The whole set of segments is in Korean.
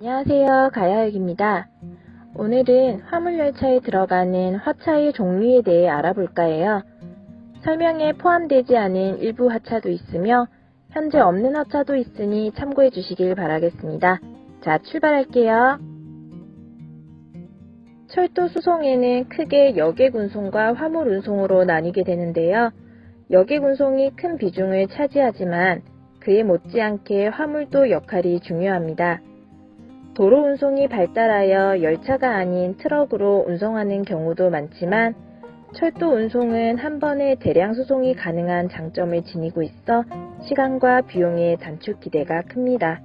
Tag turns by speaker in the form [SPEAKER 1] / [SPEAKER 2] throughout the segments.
[SPEAKER 1] 안녕하세요. 가야역입니다. 오늘은 화물열차에 들어가는 화차의 종류에 대해 알아볼까 해요. 설명에 포함되지 않은 일부 화차도 있으며 현재 없는 화차도 있으니 참고해 주시길 바라겠습니다. 자, 출발할게요. 철도 수송에는 크게 여객 운송과 화물 운송으로 나뉘게 되는데요. 여객 운송이 큰 비중을 차지하지만 그에 못지않게 화물도 역할이 중요합니다. 도로 운송이 발달하여 열차가 아닌 트럭으로 운송하는 경우도 많지만 철도 운송은 한 번에 대량 수송이 가능한 장점을 지니고 있어 시간과 비용의 단축 기대가 큽니다.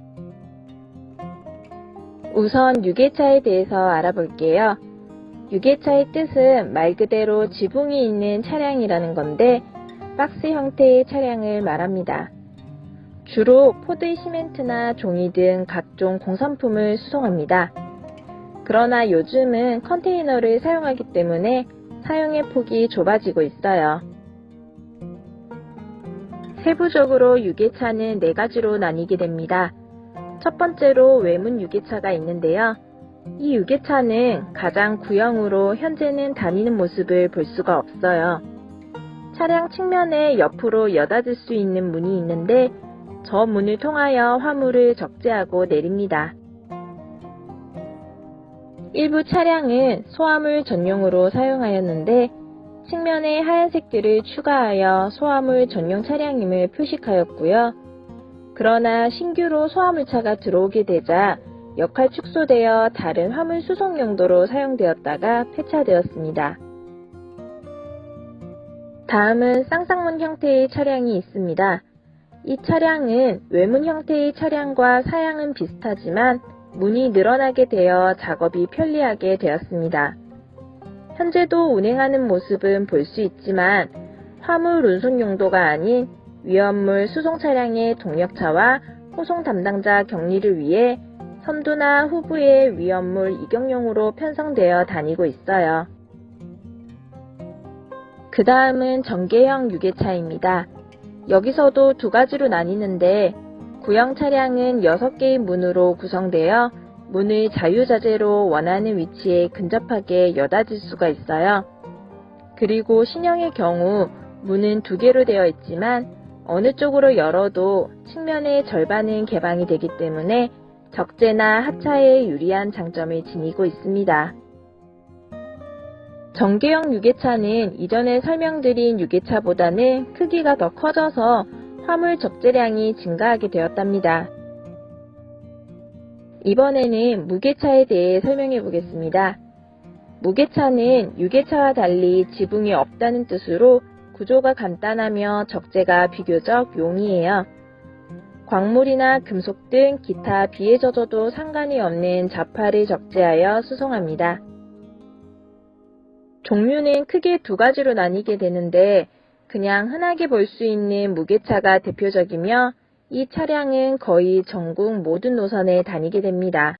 [SPEAKER 1] 우선 유계차에 대해서 알아볼게요. 유계차의 뜻은 말 그대로 지붕이 있는 차량이라는 건데 박스 형태의 차량을 말합니다. 주로 포드 시멘트나 종이 등 각종 공산품을 수송합니다. 그러나 요즘은 컨테이너를 사용하기 때문에 사용의 폭이 좁아지고 있어요. 세부적으로 유계차는 네 가지로 나뉘게 됩니다. 첫 번째로 외문 유계차가 있는데요. 이 유계차는 가장 구형으로 현재는 다니는 모습을 볼 수가 없어요. 차량 측면에 옆으로 여닫을 수 있는 문이 있는데 저 문을 통하여 화물을 적재하고 내립니다. 일부 차량은 소화물 전용으로 사용하였는데 측면에 하얀색 뜰을 추가하여 소화물 전용 차량임을 표식하였고요. 그러나 신규로 소화물차가 들어오게 되자 역할 축소되어 다른 화물 수송 용도로 사용되었다가 폐차되었습니다. 다음은 쌍쌍문 형태의 차량이 있습니다. 이 차량은 외문 형태의 차량과 사양은 비슷하지만 문이 늘어나게 되어 작업이 편리하게 되었습니다. 현재도 운행하는 모습은 볼 수 있지만 화물 운송 용도가 아닌 위험물 수송 차량의 동력차와 호송 담당자 격리를 위해 선두나 후부의 위험물 이격용으로 편성되어 다니고 있어요. 그 다음은 전개형 유계차입니다. 여기서도 두 가지로 나뉘는데 구형 차량은 6개의 문으로 구성되어 문을 자유자재로 원하는 위치에 근접하게 여닫을 수가 있어요. 그리고 신형의 경우 문은 두 개로 되어 있지만 어느 쪽으로 열어도 측면의 절반은 개방이 되기 때문에 적재나 하차에 유리한 장점을 지니고 있습니다. 전개형 유계차는 이전에 설명드린 유계차보다는 크기가 더 커져서 화물 적재량이 증가하게 되었답니다. 이번에는 무게차에 대해 설명해 보겠습니다. 무게차는 유계차와 달리 지붕이 없다는 뜻으로 구조가 간단하며 적재가 비교적 용이해요. 광물이나 금속 등 기타 비에 젖어도 상관이 없는 자파를 적재하여 수송합니다. 종류는 크게 두 가지로 나뉘게 되는데 그냥 흔하게 볼 수 있는 무게차가 대표적이며 이 차량은 거의 전국 모든 노선에 다니게 됩니다.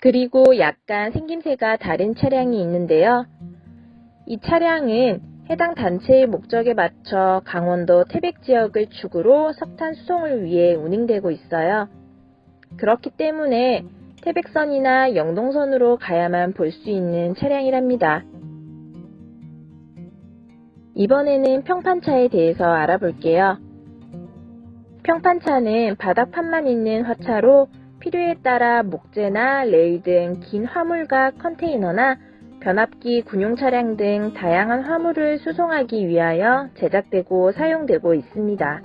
[SPEAKER 1] 그리고 약간 생김새가 다른 차량이 있는데요. 이 차량은 해당 단체의 목적에 맞춰 강원도 태백 지역을 축으로 석탄 수송을 위해 운행되고 있어요. 그렇기 때문에 태백선이나 영동선으로 가야만 볼 수 있는 차량이랍니다. 이번에는 평판차에 대해서 알아볼게요. 평판차는 바닥판만 있는 화차로 필요에 따라 목재나 레일 등 긴 화물과 컨테이너나 변압기 군용 차량 등 다양한 화물을 수송하기 위하여 제작되고 사용되고 있습니다.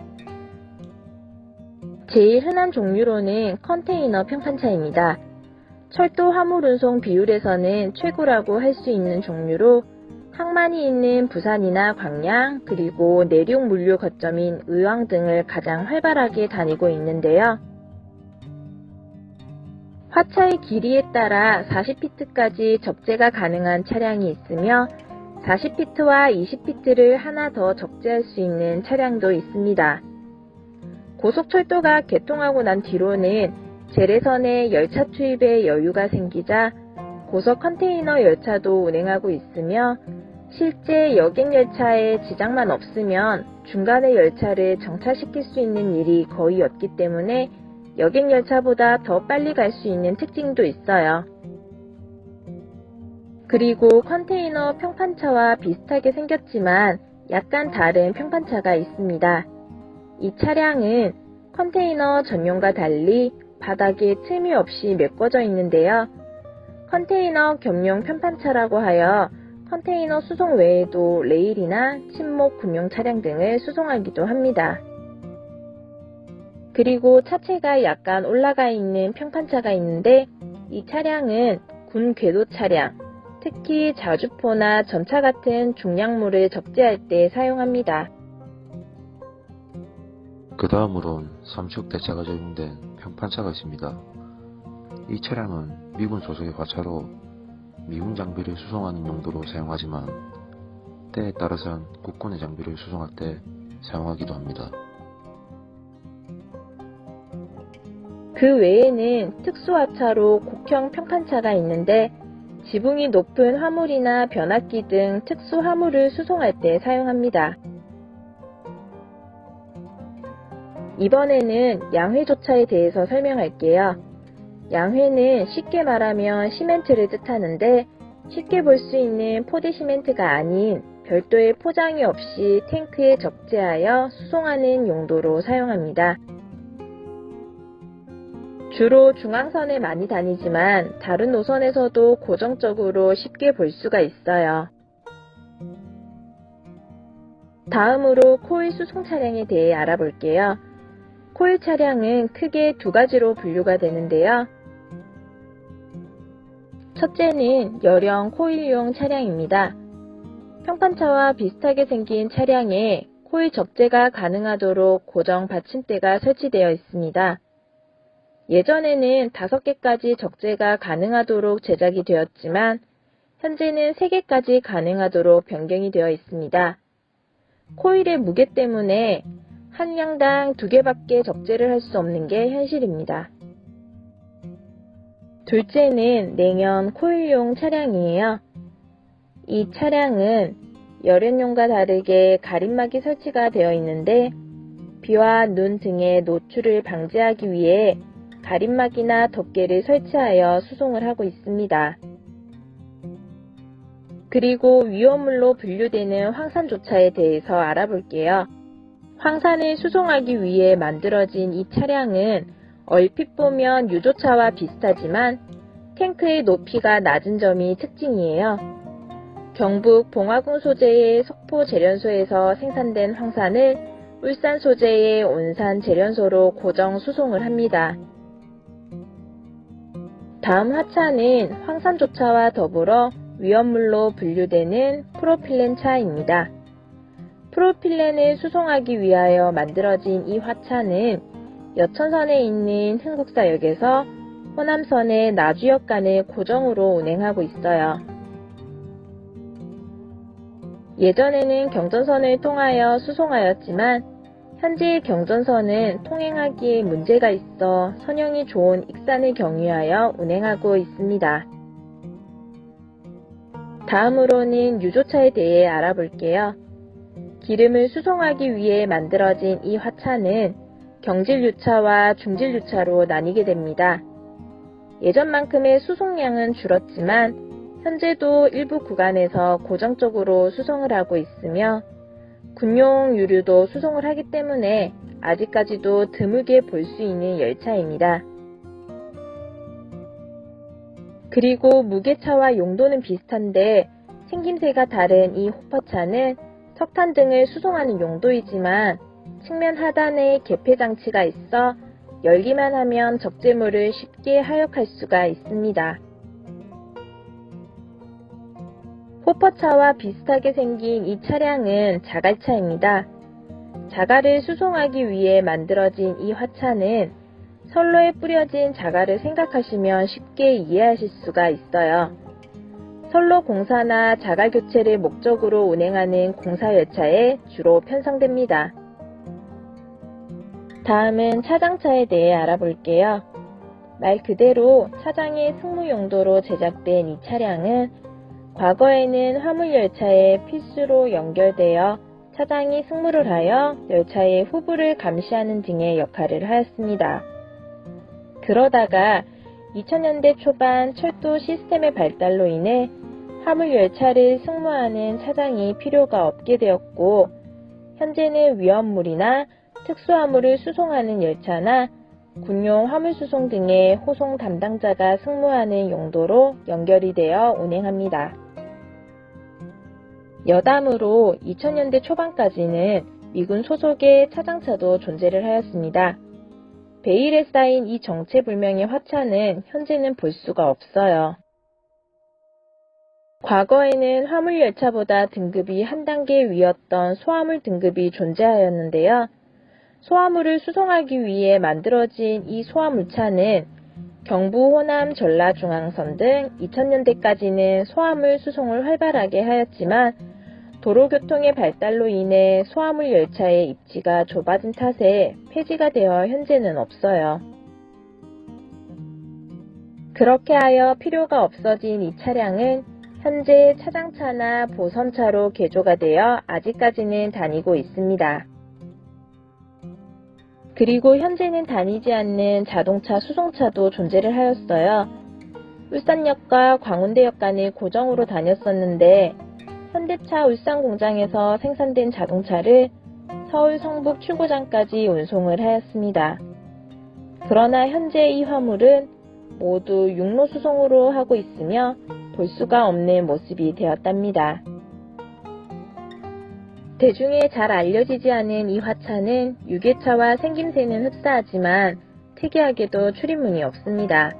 [SPEAKER 1] 제일 흔한 종류로는 컨테이너 평판차입니다. 철도 화물 운송 비율에서는 최고라고 할 수 있는 종류로 항만이 있는 부산이나 광양 그리고 내륙 물류 거점인 의왕 등을 가장 활발하게 다니고 있는데요. 화차의 길이에 따라 40피트까지 적재가 가능한 차량이 있으며 40피트와 20피트를 하나 더 적재할 수 있는 차량도 있습니다. 고속철도가 개통하고 난 뒤로는 재래선에 열차 투입에 여유가 생기자 고속 컨테이너 열차도 운행하고 있으며 실제 여객 열차에 지장만 없으면 중간에 열차를 정차시킬 수 있는 일이 거의 없기 때문에 여객 열차보다 더 빨리 갈 수 있는 특징도 있어요. 그리고 컨테이너 평판차와 비슷하게 생겼지만 약간 다른 평판차가 있습니다. 이 차량은 컨테이너 전용과 달리 바닥에 틈이 없이 메꿔져 있는데요. 컨테이너 겸용 편판차라고 하여 컨테이너 수송 외에도 레일이나 침목 군용 차량 등을 수송하기도 합니다. 그리고 차체가 약간 올라가 있는 평판차가 있는데 이 차량은 군 궤도 차량, 특히 자주포나 전차 같은 중량물을 적재할 때 사용합니다.
[SPEAKER 2] 그 다음으론 36대차가 적용된 평 판차가 있습니다. 이 차량은 미군 소속의 화차로 미군 장비를 수송하는 용도로 사용하지만 때에 따라선 국군의 장비를 수송할 때 사용하기도 합니다.
[SPEAKER 1] 그 외에는 특수화차로 곡형 평판차가 있는데 지붕이 높은 화물이나 변압기 등 특수 화물을 수송할 때 사용합니다. 이번에는 양회조차에 대해서 설명할게요. 양회는 쉽게 말하면 시멘트를 뜻하는데 쉽게 볼 수 있는 포대 시멘트가 아닌 별도의 포장이 없이 탱크에 적재하여 수송하는 용도로 사용합니다. 주로 중앙선에 많이 다니지만 다른 노선에서도 고정적으로 쉽게 볼 수가 있어요. 다음으로 코일 수송 차량에 대해 알아볼게요. 코일 차량은 크게 두 가지로 분류가 되는데요. 첫째는 열형 코일용 차량입니다. 평판차와 비슷하게 생긴 차량에 코일 적재가 가능하도록 고정 받침대가 설치되어 있습니다. 예전에는 5개까지 적재가 가능하도록 제작이 되었지만 현재는 3개까지 가능하도록 변경이 되어 있습니다. 코일의 무게 때문에 한 량당 2개밖에 적재를 할 수 없는 게 현실입니다. 둘째는 냉연 코일용 차량이에요. 이 차량은 열연용과 다르게 가림막이 설치가 되어 있는데 비와 눈 등의 노출을 방지하기 위해 가림막이나 덮개를 설치하여 수송을 하고 있습니다. 그리고 위험물로 분류되는 황산조차에 대해서 알아볼게요. 황산을 수송하기 위해 만들어진 이 차량은 얼핏 보면 유조차와 비슷하지만 탱크의 높이가 낮은 점이 특징이에요. 경북 봉화군 소재의 석포 재련소에서 생산된 황산을 울산 소재의 온산 재련소로 고정 수송을 합니다. 다음 화차는 황산조차와 더불어 위험물로 분류되는 프로필렌 차입니다. 프로필렌을 수송하기 위하여 만들어진 이 화차는 여천선에 있는 흥국사역에서 호남선의 나주역 간을 고정으로 운행하고 있어요. 예전에는 경전선을 통하여 수송하였지만 현재 경전선은 통행하기에 문제가 있어 선형이 좋은 익산을 경유하여 운행하고 있습니다. 다음으로는 유조차에 대해 알아볼게요. 기름을 수송하기 위해 만들어진 이 화차는 경질유차와 중질유차로 나뉘게 됩니다. 예전만큼의 수송량은 줄었지만 현재도 일부 구간에서 고정적으로 수송을 하고 있으며 군용 유류도 수송을 하기 때문에 아직까지도 드물게 볼 수 있는 열차입니다. 그리고 무게차와 용도는 비슷한데 생김새가 다른 이 호퍼차는 석탄 등을 수송하는 용도이지만 측면 하단에 개폐 장치가 있어 열기만 하면 적재물을 쉽게 하역할 수가 있습니다. 호퍼차와 비슷하게 생긴 이 차량은 자갈차입니다. 자갈을 수송하기 위해 만들어진 이 화차는 선로에 뿌려진 자갈을 생각하시면 쉽게 이해하실 수가 있어요. 선로 공사나 자갈 교체를 목적으로 운행하는 공사 열차에 주로 편성됩니다. 다음은 차장차에 대해 알아볼게요. 말 그대로 차장의 승무 용도로 제작된 이 차량은 과거에는 화물 열차에 필수로 연결되어 차장이 승무를 하여 열차의 후부를 감시하는 등의 역할을 하였습니다. 그러다가 2000년대 초반 철도 시스템의 발달로 인해 화물 열차를 승무하는 차장이 필요가 없게 되었고, 현재는 위험물이나 특수화물을 수송하는 열차나 군용 화물 수송 등의 호송 담당자가 승무하는 용도로 연결이 되어 운행합니다. 여담으로 2000년대 초반까지는 미군 소속의 차장차도 존재를 하였습니다. 베일에 쌓인 이 정체불명의 화차는 현재는 볼 수가 없어요. 과거에는 화물 열차보다 등급이 한 단계 위였던 소화물 등급이 존재하였는데요. 소화물을 수송하기 위해 만들어진 이 소화물차는 경부, 호남, 전라, 중앙선 등 2000년대까지는 소화물 수송을 활발하게 하였지만 도로교통의 발달로 인해 소화물 열차의 입지가 좁아진 탓에 폐지가 되어 현재는 없어요. 그렇게 하여 필요가 없어진 이 차량은 현재 차장차나 보선차로 개조가 되어 아직까지는 다니고 있습니다. 그리고 현재는 다니지 않는 자동차 수송차도 존재를 하였어요. 울산역과 광운대역 간을 고정으로 다녔었는데 현대차 울산 공장에서 생산된 자동차를 서울 성북 출고장까지 운송을 하였습니다. 그러나 현재 이 화물은 모두 육로 수송으로 하고 있으며 볼 수가 없는 모습이 되었답니다. 대중에 잘 알려지지 않은 이 화차는 유계차와 생김새는 흡사하지만 특이하게도 출입문이 없습니다.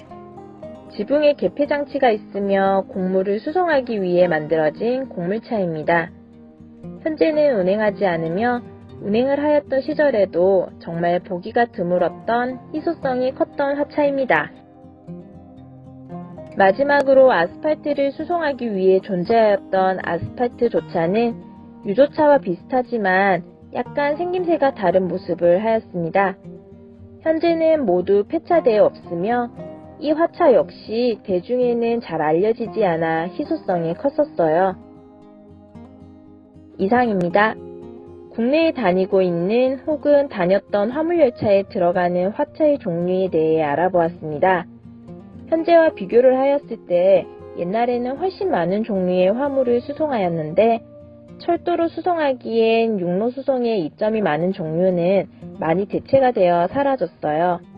[SPEAKER 1] 지붕에 개폐 장치가 있으며 곡물을 수송하기 위해 만들어진 곡물차입니다. 현재는 운행하지 않으며 운행을 하였던 시절에도 정말 보기가 드물었던 희소성이 컸던 화차입니다. 마지막으로 아스팔트를 수송하기 위해 존재하였던 아스팔트 조차는 유조차와 비슷하지만 약간 생김새가 다른 모습을 하였습니다. 현재는 모두 폐차되어 없으며 이 화차 역시 대중에는 잘 알려지지 않아 희소성이 컸었어요. 이상입니다. 국내에 다니고 있는 혹은 다녔던 화물열차에 들어가는 화차의 종류에 대해 알아보았습니다. 현재와 비교를 하였을 때 옛날에는 훨씬 많은 종류의 화물을 수송하였는데 철도로 수송하기엔 육로 수송에 이점이 많은 종류는 많이 대체가 되어 사라졌어요.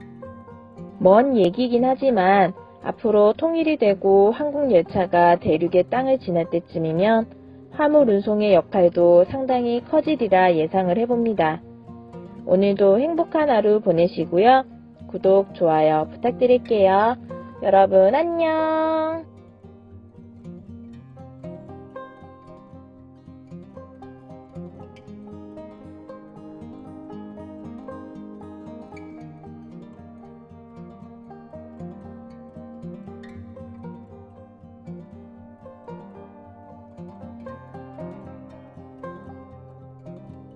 [SPEAKER 1] 먼 얘기긴 하지만 앞으로 통일이 되고 한국 열차가 대륙의 땅을 지날 때쯤이면 화물 운송의 역할도 상당히 커지리라 예상을 해봅니다. 오늘도 행복한 하루 보내시고요. 구독, 좋아요 부탁드릴게요. 여러분 안녕!